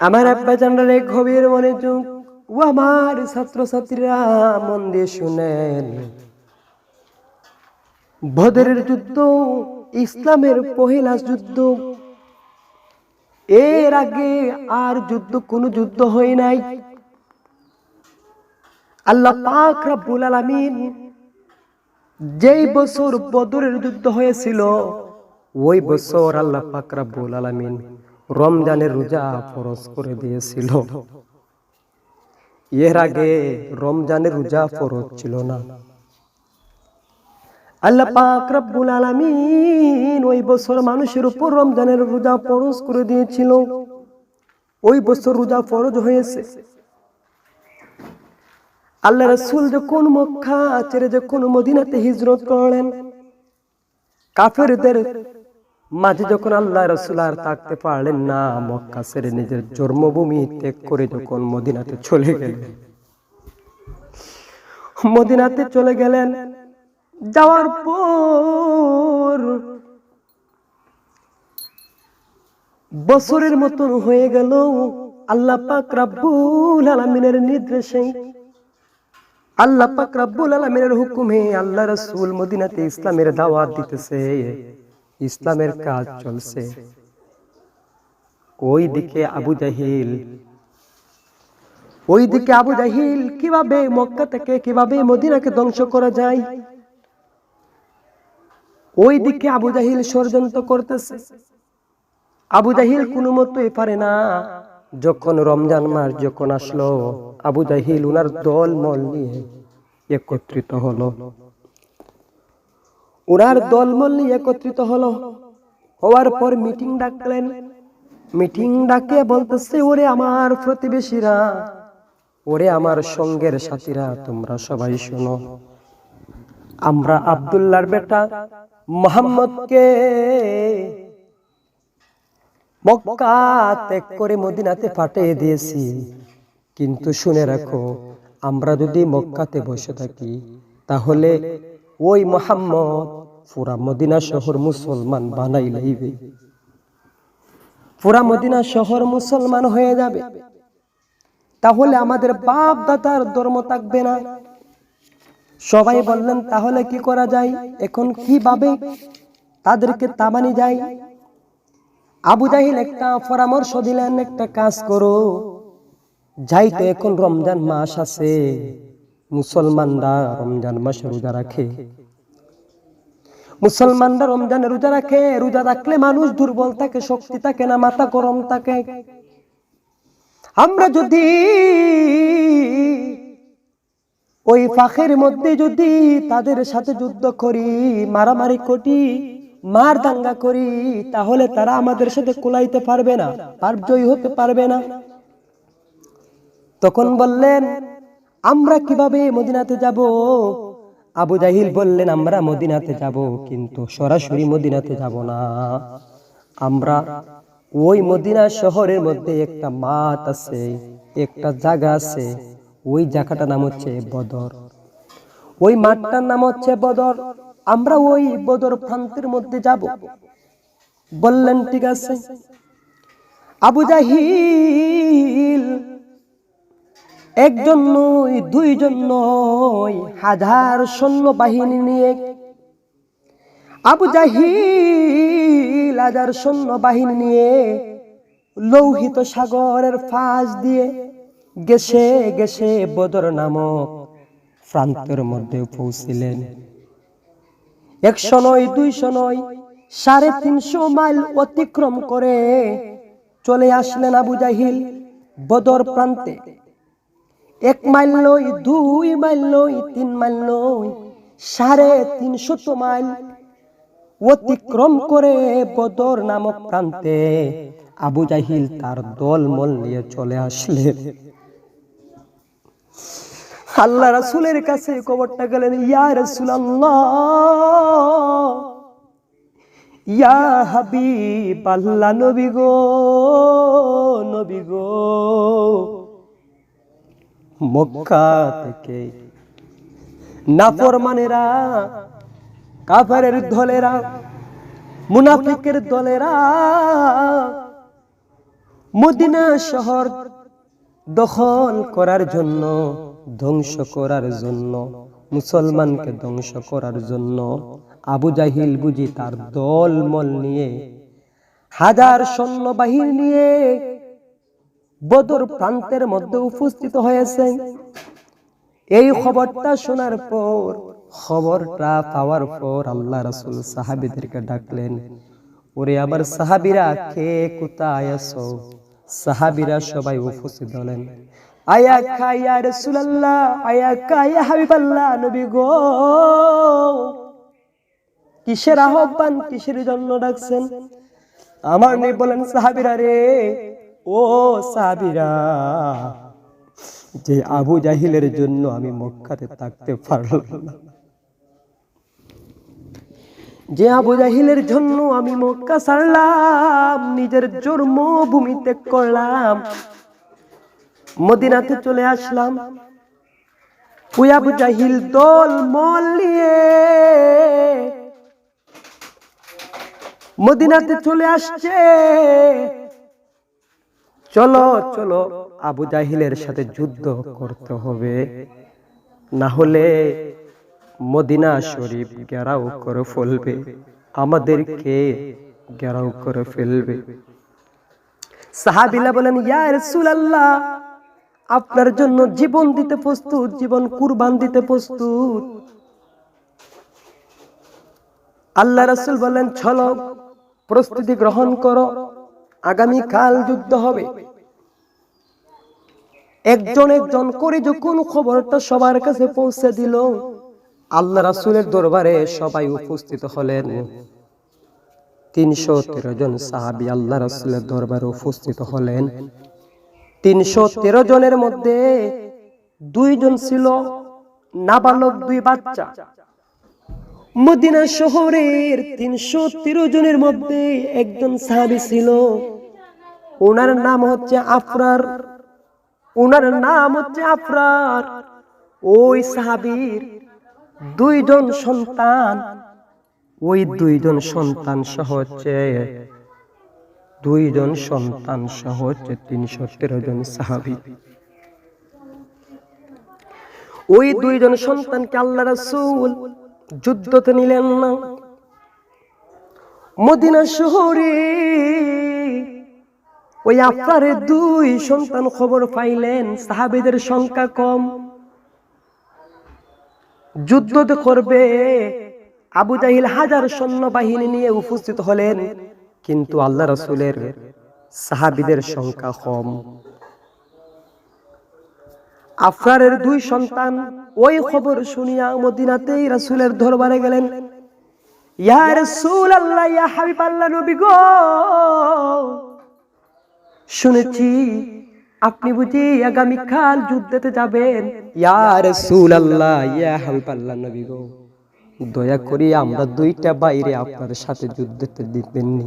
আমার আব্বা জানলে গভীর মনে চোখ ও আমার ছাত্রছাত্রীরা মন দিয়ে শুনেন। বদরের যুদ্ধ, ইসলামের পহিলা যুদ্ধ, এর আগে আর যুদ্ধ, কোন যুদ্ধ হয় নাই। আল্লাহ পাক রব্বুল আলামিন যেই বছর বদরের যুদ্ধ হয়েছিল, ওই বছর আল্লাহ পাক রব্বুল আলামিন রমজানের রোজা ফরজ করে দিয়েছিল। এর আগে রমজানের রোজা ফরজ ছিল না। আল্লাহ পাক রব্বুল আলামিন ওই বছর মানুষের উপর রমজানের রোজা ফরজ করে দিয়েছিল। ওই বছর রোজা ফরজ হয়েছে। আল্লাহ রাসূল যখন মক্কা ছেড়ে যখন মদিনাতে হিজরত করলেন, কাফেরদের মাঝে যখন আল্লাহ রসুল আর থাকতে পারলেন না, মক্কা ছেড়ে নিজের জন্মভূমি ত্যাগ করে যখন মদিনাতে চলে গেলেন। মদিনাতে চলে গেলেন। যাওয়ার পর বছরের মতন হয়ে গেল, আল্লাহ পাক রাব্বুল আলামিনের নির্দেশে, আল্লাহ পাক রাব্বুল আলামিনের হুকুমে আল্লাহ রাসূল মদিনাতে ইসলামের দাওয়াত দিতেছে। ইসলামের কাজ চলছে। ওই দিকে আবু জাহিল। ওই দিকে আবু জাহিল কীভাবে মক্কা থেকে কীভাবে মদিনাকে ধ্বংস করা যায়? ওই দিকে আবু জাহিল ষড়যন্ত্র করতেছে। আবু জাহিল কোনো মতোই পারে না। যখন রমজান মাস যখন আসলো আবু জাহিল উনার দল মল নিয়ে একত্রিত হলো। ওনার দলমল নিয়ে একত্রিত হলো। হওয়ার পর মিটিং ডাকলেন। মিটিং ডাকে বলতেছে, ওরে আমার প্রতিবেশীরা, ওরে আমার সঙ্গের সাথীরা, তোমরা সবাই শোনো। আমরা আব্দুল্লাহর বেটা মোহাম্মদকে মক্কা ত্যাগ করে মদিনাতে পাঠিয়ে দিয়েছি। কিন্তু শুনে রাখো, আমরা যদি মক্কাতে বসে থাকি, তাহলে ওই মোহাম্মদ পুরা মদিনা শহর মুসলমান বানাই লইবে পুরা মদিনা শহর মুসলমান হয়ে যাবে। তাহলে আমাদের বাপ দাদার ধর্ম থাকবে না। সবাই বললেন, তাহলে কি করা যায়? এখন কীভাবে তাদেরকে তামানি যায়? আবু জাহিল একটা পরামর্শ দিলেন, একটা কাজ করো। যাই তো এখন রমজান মাস আছে। মুসলমানরা রমজান মাসে রোজা রাখে। মুসলমানরা রমজানে রোজা রাখে, রোজা রাখলে মানুষ দুর্বল থাকে, শক্তি থাকে না, মাথা গরম থাকে। আমরা যদি ওই ফাঁকের মধ্যে যদি তাদের সাথে যুদ্ধ করি, মারামারি করি, মার দাঙ্গা করি, তাহলে তারা আমাদের সাথে কুলাইতে পারবে না, আর জয়ী হতে পারবে না। তখন বললেন, আমরা কীভাবে মদিনাতে যাব? আবু জাহিল বললেন, আমরা মদিনাতে যাব, কিন্তু সরাসরি মদিনাতে যাব না। আমরা ওই মদিনা শহরের মধ্যে একটা মাঠ আছে, একটা জায়গা আছে, ওই জায়গাটার নাম হচ্ছে বদর। ওই মাঠটার নাম হচ্ছে বদর। আমরা ওই বদর প্রান্তের মধ্যে যাব। বললেন, ঠিক আছে। আবু জাহিল একজন নয় দুইজন নয় হাজার সৈন্য বাহিনী নিয়ে। আবু জাহিল হাজার সৈন্য বাহিনী নিয়ে লৌহিত সাগরের ফাঁস দিয়ে গেছে গেছে বদর নামক প্রান্তের মধ্যে পৌঁছিলেন। একশো নয়, দুইশো নয়, সাড়ে তিনশো মাইল অতিক্রম করে চলে আসলেন আবু জাহিল বদর প্রান্তে। এক মাইল নয় দুই মাইল নয় তিন মাইল নয় সাড়ে তিনশত মাইল। অতিক্রম করে বদর নামক প্রান্তে আবু জাহিল তার দল মল নিয়ে চলে আসলেন আল্লাহ রাসুলের কাছে খবরটা গেলেন, ইয়া রাসুল ইয়া হাবিব আল্লাহ নবী গো নবী গো। মক্কা থেকে। নাফরমানেরা, কাফেরের দলেরা, মুনাফিকের দলেরা মদিনা শহর দখল করার জন্য, ধ্বংস করার জন্য, মুসলমানকে ধ্বংস করার জন্য আবু জাহিল বুঝি তার দলমল নিয়ে, হাজার সৈন্যবাহিনী নিয়ে বদর প্রান্তের মধ্যে উপস্থিত হয়েছে। এই খবরটা শোনার পর, খবরটা পাওয়ার পর আল্লাহ রাসূল সাহাবীদেরকে ডাকলেন, ওরে আমার সাহাবীরা, কে কোথায় আছো? সাহাবীরা সবাই উপস্থিত হলেন। আয়া খাইয়া রাসূলুল্লাহ, আয়া খাইয়া হাবিবাল্লাহ, নবী গো। কিসের আহ্বান, কিসের জন্য ডাকছেন? আমার নেই বলেন, সাহাবিরা রে ও সাহাবীরা যে আবু জাহিলের জন্য আমি মক্কাতে থাকতে পারলাম না। যে আবু জাহিলের জন্য আমি মক্কা ছাড়লাম, নিজের জন্মভূমি ত্যাগ করলাম, মদিনাতে চলে আসলাম। ওই আবু জাহিল দল মল নিয়ে মদিনাতে চলে আসছে। চলো চলো, আবু জাহিলের সাথে যুদ্ধ করতে হবে। না হলে মদিনা শরীফ গেরাও করে ফেলবে। আমাদেরকে গেরাও করে ফেলবে। সাহাবিলা বলেন, ইয়া রাসূলুল্লাহ, আপনার জন্য জীবন দিতে প্রস্তুত, জীবন কুরবান দিতে প্রস্তুত। আল্লাহ রাসূল বলেন, চলো, প্রস্তুতি গ্রহণ করো। আগামী কাল যুদ্ধ হবে। একজন একজন করে যখন খবরটা সবার কাছে পৌঁছে দিল, আল্লাহ রাসূলের দরবারে সবাই উপস্থিত হলেন। তিনশো তেরো জন সাহাবি আল্লাহ রাসূলের দরবারে উপস্থিত হলেন। তিনশো তেরো জনের মধ্যে দুইজন ছিল নাবালক দুই বাচ্চা। মদিনা শহরের তিনশো তেরো জনের মধ্যে একজন সাহাবি ছিল। ওনার নাম হচ্ছে আফরার। ওনার নাম হচ্ছে আফরার। ওই সাহাবীর দুইজন সন্তান। ওই দুইজন সন্তান সহ হচ্ছে, দুইজন সন্তান সহ হচ্ছে তিনশো তেরো জন সাহাবি। ওই দুইজন সন্তানকে আল্লাহ রাসূল যুদ্ধতে নিলেন না। মদিনা শহরে ওই আফরারের দুই সন্তান খবর পাইলেন, সাহাবীদের সংখ্যা কম। যুদ্ধতে করবে আবু জাহিল হাজার সৈন্য বাহিনী নিয়ে উপস্থিত হলেন, কিন্তু আল্লাহ রসুলের সাহাবিদের সংখ্যা কম। আফরারের দুই সন্তান ওই খবর শুনিয়া মদিনাতেই রাসূলের দরবারে গেলেন। শুনেছি আপনি বুঝি আগামী কাল যুদ্ধেতে যাবেন। রাসূলুল্লাহ, ইয়া নবী গো। দয়া করি আমরা দুইটা বাইরে আপনার সাথে যুদ্ধতে দিবেননি।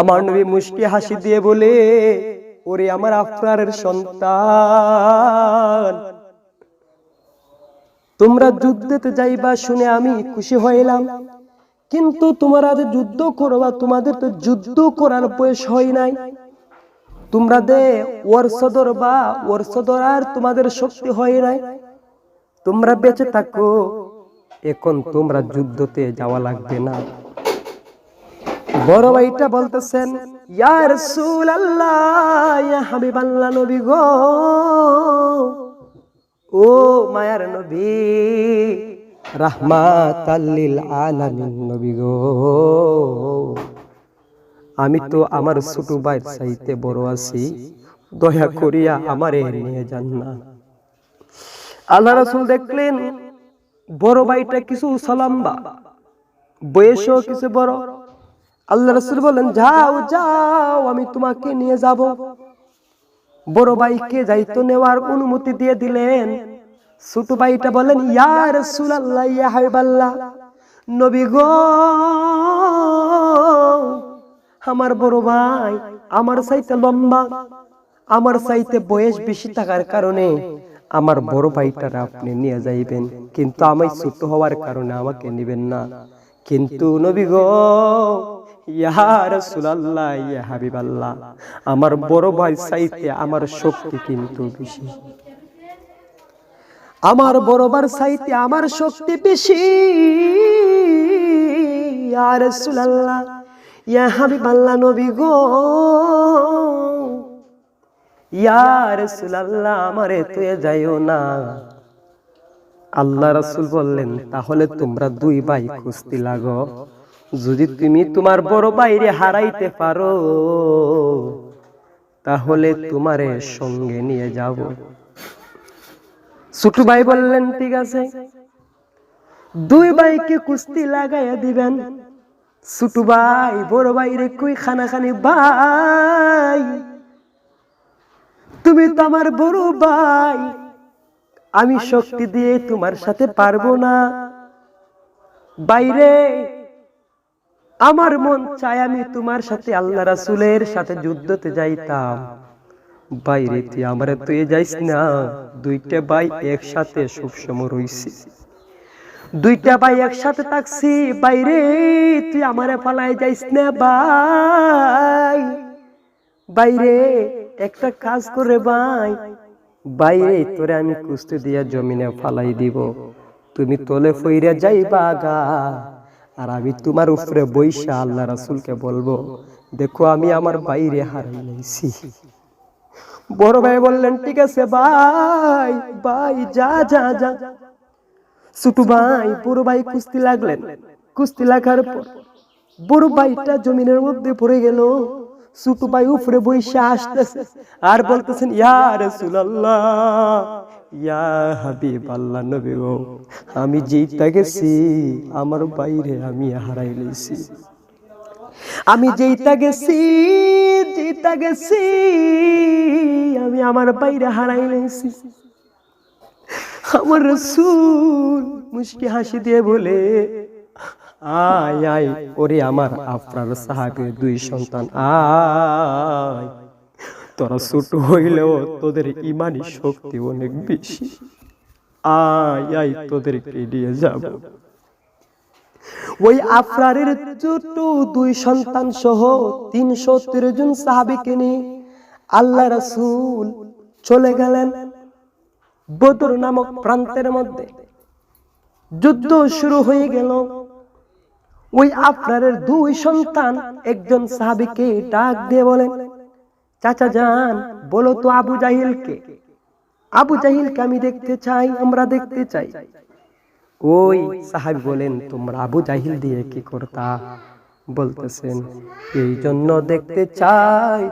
আমার নবী মুশকি হাসি দিয়ে বলে ওরে আমার আফরারের সন্তান। তোমরা যুদ্ধেতে যাইবা শুনে আমি খুশি হইলাম। কিন্তু তোমরা যে যুদ্ধ করবা তোমাদের তো যুদ্ধ করার বয়স হয় নাই। তোমরা দে ওরসদর বা ওরসদর আর তোমাদের শক্তি হয় নাই। তোমরা বেঁচে থাকো। এখন তোমরা যুদ্ধতে যাওয়া লাগবে না। বড় ভাইটা বলতেছেন, ইয়া রাসূলুল্লাহ, ইয়া হাবিবাল্লাহ নবী গো। ও মায়ার নবী রাহমাতাল্লিল আলামিন নবী গো। আমি তো আমার ছোট ভাইয়ের চাইতে বড় আছি, দয়া করিয়া আমারে নিয়ে যান না। আল্লাহ রাসূল দেখলেন, বড় ভাইটা কিছু সালাম্বা বয়সও কিছু বড় আল্লাহ রসুল বলেন, যাও যাও, আমি তোমাকে নিয়ে যাব। বড় ভাইকে যাইতো নেওয়ার অনুমতি দিয়ে দিলেন। ছোট ভাইটা বলেন, ইয়া রাসূলুল্লাহ, ইয়া হাবিবাল্লাহ, নবী গো, আমার বড় ভাই আমার চাইতে লম্বা, আমার চাইতে বয়স বেশি থাকার কারণে আমার বড় ভাইটারা আপনি নিয়ে যাইবেন। কিন্তু আমি ছোট হওয়ার কারণে আমাকে নিবেন না। কিন্তু নবী গো আমার বড় ভাই চাইতে আমার শক্তি কিন্তু বেশি। আমার বড়বার চাইতে আমার শক্তি বেশি। ইয়া নবী গো। আমারে তুই যাইও না। আল্লাহ রাসূল বললেন, তাহলে তোমরা দুই ভাই কুস্তি লাগো। যদি তুমি তোমার বড় বাইরে হারাইতে পারো, তাহলে তোমারে সঙ্গে নিয়ে যাব। ছোট ভাই বললেন, ঠিক আছে। দুই ভাইকে কুস্তি লাগাইয়া দিবেন। ছোট ভাই, বড় ভাইরে কই খানাখানি, ভাই, তুমি তো আমার বড় ভাই। আমি শক্তি দিয়ে তোমার সাথে পারব না। বাইরে আমার মন চায় আমি তোমার সাথে আল্লাহ রাসুলের সাথে যুদ্ধতে যাইতাম। বাইরে তুই আমারে তুই যাইস না। দুইটা ভাই একসাথে সবসময় রইছি। দুইটা ভাই একসাথে থাকছি। বাইরে তুই আমারে ফালাই যাইস না ভাই। বাইরে একটা কাজ করে ভাই। বাইরে তোরে আমি কুস্তি দিয়া জমিনে ফালাই দিব। তুমি তোলে ফইরা যাইবা গা। আর আমি তোমার উপরে বৈশা আল্লাহ রাসুলকে বলব, দেখো আমি আমার বাইরে হারাই লাইছি বড় ভাই বললেন, ঠিক আছে, ভাই ভাই, যা যা যা। ছোট ভাই, বড় ভাই কুস্তি লাগলেন। কুস্তি লাগার পর বড় ভাইটা জমিনের মধ্যে পড়ে গেল। ছোট ভাই উপরে বসে আসতেছে আর বলতেছেন, ইয়া রাসূলুল্লাহ। ইয়া হাবিব আল্লাহ নবী গো, আমি জিতা গেছি আমার বাইরে আমি হারাই লইছি। আমি যেইটা গেছি যেইটা গেছি আমি আমার বাইরে হারাই লইছি। আমার রসুল মুশকি হাসি দিয়ে বলে, আয় আয়, ওরে আমার আপনার সাহাবের দুই সন্তান, আয়। তোরা ছোট হইলেও তোদের ইমানি শক্তি অনেক বেশি। আয় আয় তোদেরকে নিয়ে যাব। ওই আফরারের ছোট দুই সন্তান সহ তিনশো জন সাহাবিকে নিয়ে আল্লাহ রাসূল চলে গেলেন বদর নামক প্রান্তের মধ্যে। যুদ্ধ শুরু হয়ে গেল। ওই আফরারের দুই সন্তান একজন সাহাবিকে ডাক দিয়ে বলেন চাচা যান, বলো তো আবু জাহিলকে। আবু জাহিলকে আমি দেখতে চাই, আমরা দেখতে চাই। ওই সাহাবি বলেন, তোমরা আবু জাহিল দিয়ে কি করতা? বলতেছেন, এই জন্য দেখতে চাই